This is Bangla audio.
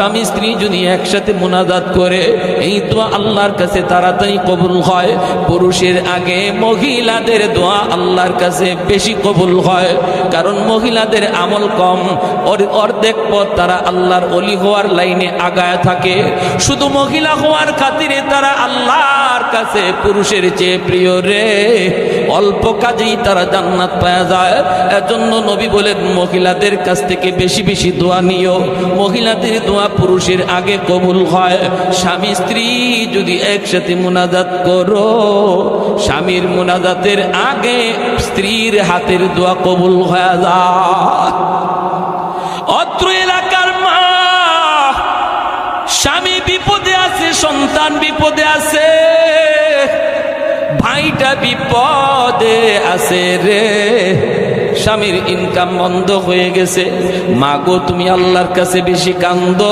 স্বামী স্ত্রী যদি একসাথে মোনাজাত করে, এই দোয়া আল্লাহর কাছে তাড়াতাড়ি কবুল হয়। পুরুষের আগে মহিলাদের দোয়া আল্লাহর কাছে বেশি কবুল হয়, কারণ মহিলাদের আমল কম। অর্ধেক পথ তারা আল্লাহর অলি হওয়ার লাইনে আগায় থাকে। শুধু মহিলা হওয়ার খাতিরে তারা আল্লাহর কাছে পুরুষের চেয়ে প্রিয় রে। অল্প কাজেই তারা জান্নাত পাওয়া যায়। এজন্য নবী বলেন, মহিলাদের কাছ থেকে বেশি বেশি দোয়া নিও। মহিলাদের দোয়া পুরুষের আগে কবুল হয়। স্বামী স্ত্রী যদি একসাথে মুনাজাত করো, স্বামীর মুনাজাতের আগে স্ত্রীর হাতের দোয়া কবুল হয়ে যায়। অত্র এলাকার মা, স্বামী বিপদে আছে, সন্তান বিপদে আছে। ভাইটা বিপদে আছে রে। স্বামীর ইনকাম বন্ধ হয়ে গেছে। মাগো, তুমি আল্লাহর কাছে বেশি কান্দ।